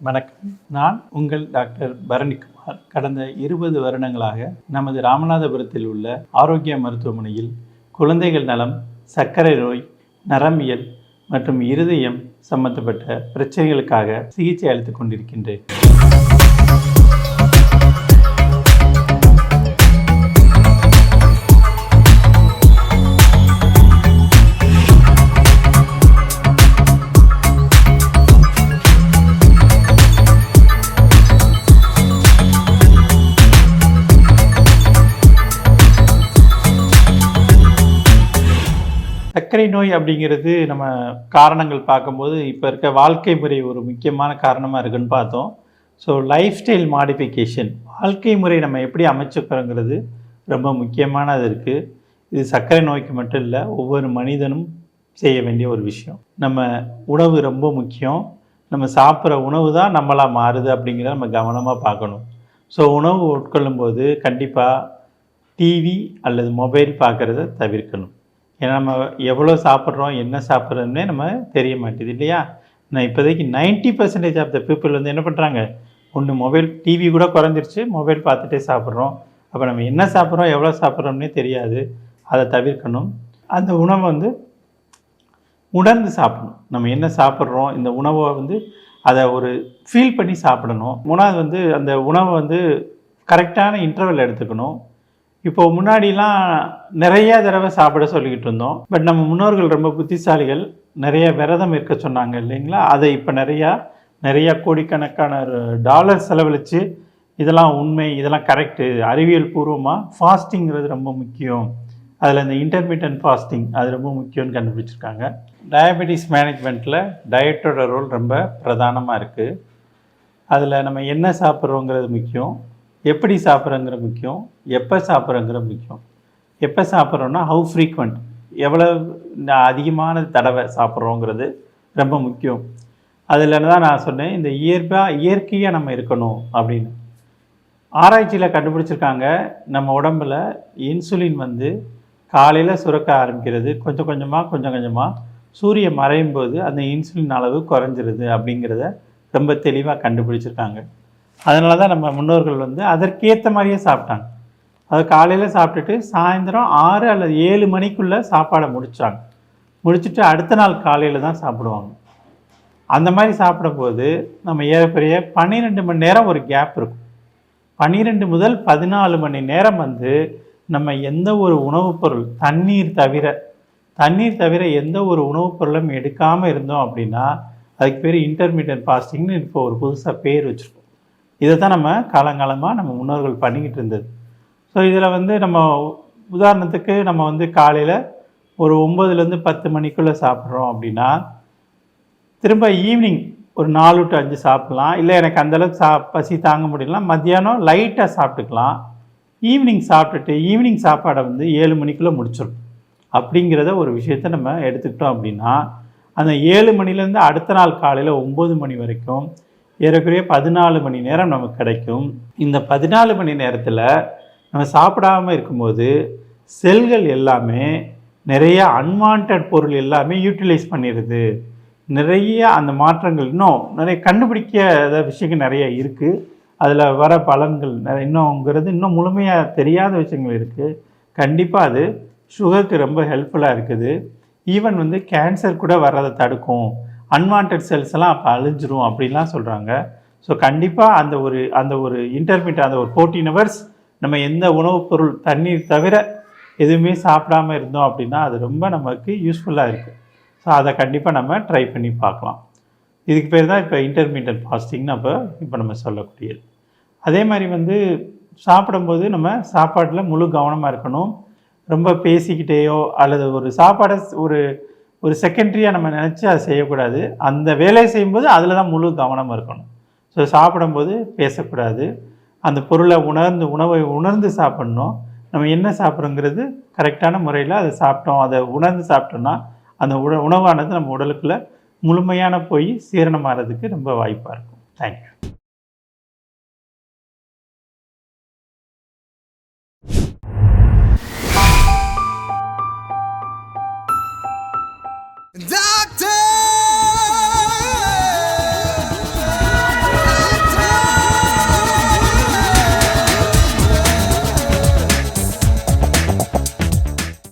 வணக்கம். நான் உங்கள் டாக்டர் பரணிக்குமார். கடந்த இருபது வருடங்களாக நமது ராமநாதபுரத்தில் உள்ள ஆரோக்கிய மருத்துவமனையில் குழந்தைகள் நலம் சர்க்கரை நோய் நரம்பியல் மற்றும் இருதயம் சம்பந்தப்பட்ட பிரச்சனைகளுக்காக சிகிச்சை அளித்துக் கொண்டிருக்கின்றேன். சர்க்கரை நோய் அப்படிங்கிறது நம்ம காரணங்கள் பார்க்கும்போது இப்போ இருக்க வாழ்க்கை முறை ஒரு முக்கியமான காரணமாக இருக்குன்னு பார்த்தோம். ஸோ லைஃப் ஸ்டைல் மாடிஃபிகேஷன் வாழ்க்கை முறை நம்ம எப்படி அமைச்சுக்கிறோங்கிறது ரொம்ப முக்கியமானது இருக்குது இது சர்க்கரை நோய்க்கு மட்டும் இல்லை ஒவ்வொரு மனிதனும் செய்ய வேண்டிய ஒரு விஷயம். நம்ம உணவு ரொம்ப முக்கியம். நம்ம சாப்பிட்ற உணவு தான் நம்மளாக மாறுது அப்படிங்கிறத நம்ம கவனமாக பார்க்கணும். ஸோ உணவு உட்கொள்ளும்போது கண்டிப்பாக டிவி அல்லது மொபைல் பார்க்குறத தவிர்க்கணும். ஏன்னா நம்ம எவ்வளோ சாப்பிட்றோம் என்ன சாப்பிட்றோம்னே நம்ம தெரிய மாட்டேது இல்லையா? நான் இப்போதைக்கு 90% பர்சன்டேஜ் ஆஃப் த பீப்புள் வந்து என்ன பண்ணுறாங்க ஒன்று மொபைல் டிவி கூட குறைஞ்சிருச்சு மொபைல் பார்த்துட்டே சாப்பிட்றோம். அப்போ நம்ம என்ன சாப்பிட்றோம் எவ்வளோ சாப்பிட்றோம்னே தெரியாது. அதை தவிர்க்கணும். அந்த உணவை வந்து உணர்ந்து சாப்பிடணும். நம்ம என்ன சாப்பிட்றோம் இந்த உணவை வந்து அதை ஒரு ஃபீல் பண்ணி சாப்பிடணும். மூணாவது வந்து அந்த உணவை வந்து கரெக்டான இன்டர்வல் எடுத்துக்கணும். இப்போ முன்னாடிலாம் நிறைய தடவை சாப்பிட சொல்லிக்கிட்டு இருந்தோம். பட் நம்ம முன்னோர்கள் ரொம்ப புத்திசாலிகள். நிறைய விரதம் இருக்க சொன்னாங்க இல்லைங்களா? அதை இப்போ நிறையா நிறையா கோடிக்கணக்கான டாலர் செலவழித்து இதெல்லாம் உண்மை இதெல்லாம் கரெக்டு அறிவியல் பூர்வமாக ஃபாஸ்டிங்கிறது ரொம்ப முக்கியம். அதில் இந்த இன்டர்மீடியன்ட் ஃபாஸ்டிங் அது ரொம்ப முக்கியம்னு கண்டுபிடிச்சிருக்காங்க. டயபெட்டிஸ் மேனேஜ்மெண்ட்டில் டயட்டோட ரோல் ரொம்ப பிரதானமாக இருக்குது அதில் நம்ம என்ன சாப்பிட்றோங்கிறது முக்கியம். எப்படி சாப்பிட்றங்கிற முக்கியம் எப்போ சாப்பிட்றங்கிற முக்கியம். எப்போ சாப்பிட்றோன்னா ஹவு ஃப்ரீக்வெண்ட் எவ்வளோ அதிகமான தடவை சாப்பிட்றோங்கிறது ரொம்ப முக்கியம். அதில் தான் நான் சொன்னேன் இந்த இயற்பாக இயற்கையாக நம்ம இருக்கணும் அப்படின்னு. ஆராய்ச்சியில் கண்டுபிடிச்சிருக்காங்க நம்ம உடம்புல இன்சுலின் வந்து காலையில் சுரக்க ஆரம்பிக்கிறது கொஞ்சம் கொஞ்சமாக கொஞ்சம் கொஞ்சமாக சூரியன் மறையும் போது அந்த இன்சுலின் அளவு குறைஞ்சிருது அப்படிங்கிறத ரொம்ப தெளிவாக கண்டுபிடிச்சிருக்காங்க. அதனால தான் நம்ம முன்னோர்கள் வந்து அதற்கேற்ற மாதிரியே சாப்பிட்டாங்க. அது காலையில் சாப்பிட்டுட்டு சாயந்தரம் ஆறு அல்லது ஏழு மணிக்குள்ளே சாப்பாடை முடித்தாங்க முடிச்சுட்டு அடுத்த நாள் காலையில் தான் சாப்பிடுவாங்க. அந்த மாதிரி சாப்பிடும்போது நம்ம ஏறக்குறைய பன்னிரெண்டு மணி நேரம் ஒரு கேப் இருக்கும். பன்னிரெண்டு முதல் பதினாலு மணி நேரம் வந்து நம்ம எந்த ஒரு உணவுப் பொருள் தண்ணீர் தவிர தண்ணீர் தவிர எந்த ஒரு உணவுப் பொருளும் எடுக்காமல் இருந்தோம் அப்படின்னா அதுக்கு பேர் இன்டர்மீடியட் ஃபாஸ்டிங்னு இப்போ ஒரு புதுசாக பேர் வச்சுருக்கோம். இதை தான் நம்ம காலங்காலமாக நம்ம முன்னோர்கள் பண்ணிக்கிட்டு இருந்தது. ஸோ இதில் வந்து நம்ம உதாரணத்துக்கு நம்ம வந்து காலையில் ஒரு ஒம்பதுலேருந்து பத்து மணிக்குள்ளே சாப்பிட்றோம் அப்படின்னா திரும்ப ஈவினிங் ஒரு நாலு டு அஞ்சு சாப்பிட்லாம். இல்லை எனக்கு அந்தளவுக்கு சா பசி தாங்க முடியலாம் மத்தியானம் லைட்டாக சாப்பிட்டுக்கலாம். ஈவினிங் சாப்பிட்டுட்டு ஈவினிங் சாப்பாடை வந்து ஏழு மணிக்குள்ளே முடிச்சிடும் அப்படிங்கிறத ஒரு விஷயத்தை நம்ம எடுத்துக்கிட்டோம் அப்படின்னா அந்த ஏழு மணிலேருந்து அடுத்த நாள் காலையில் ஒம்பது மணி வரைக்கும் ஏறக்குறைய பதினாலு மணி நேரம் நமக்கு கிடைக்கும். இந்த பதினாலு மணி நேரத்தில் நம்ம சாப்பிடாம இருக்கும்போது செல்கள் எல்லாமே நிறைய அன்வான்ட் பொருள் எல்லாமே யூட்டிலைஸ் பண்ணிடுது. நிறைய அந்த மாற்றங்கள் இன்னும் நிறைய கண்டுபிடிக்காத விஷயங்கள் நிறைய இருக்குது அதில் வர பலன்கள் நிறைய இன்னும்ங்கிறது இன்னும் முழுமையாக தெரியாத விஷயங்கள் இருக்குது கண்டிப்பாக அது சுகருக்கு ரொம்ப ஹெல்ப்ஃபுல்லாக இருக்குது. ஈவன் வந்து கேன்சர் கூட வர்றதை தடுக்கும். அன்வான்ட் செல்ஸ் எல்லாம் அப்போ அழிஞ்சிரும் அப்படின்லாம் சொல்கிறாங்க ஸோ கண்டிப்பாக அந்த ஒரு அந்த ஒரு இன்டர்மீடியட் அந்த ஒரு ஃபோர்டீன் ஹவர்ஸ் நம்ம எந்த உணவுப் பொருள் தண்ணீர் தவிர எதுவுமே சாப்பிடாம இருந்தோம் அப்படின்னா அது ரொம்ப நமக்கு யூஸ்ஃபுல்லாக இருக்குது ஸோ அதை கண்டிப்பாக நம்ம ட்ரை பண்ணி பார்க்கலாம். இதுக்கு பேர் தான் இப்போ இன்டர்மீடியட் ஃபாஸ்டிங்னு அப்போ இப்போ நம்ம சொல்லக்கூடியது. அதே மாதிரி வந்து சாப்பிடும்போது நம்ம சாப்பாட்டில் முழு கவனமாக இருக்கணும். ரொம்ப பேசிக்கிட்டேயோ அல்லது ஒரு சாப்பாடை ஒரு ஒரு செகண்ட்ரியாக நம்ம நினச்சி அதை செய்யக்கூடாது. அந்த வேலையை செய்யும்போது அதில் தான் முழு கவனம் இருக்கணும். ஸோ சாப்பிடும்போது பேசக்கூடாது. அந்த பொருளை உணர்ந்து உணவை உணர்ந்து சாப்பிட்ணும். நம்ம என்ன சாப்பிட்றோங்கிறது கரெக்டான முறையில் அதை சாப்பிட்டோம். அதை உணர்ந்து சாப்பிட்டோம்னா அந்த உண உணவானது நம்ம உடலுக்குள்ளே முழுமையான போய் சீரணமாகிறதுக்கு ரொம்ப வாய்ப்பாக இருக்கும். தேங்க்யூ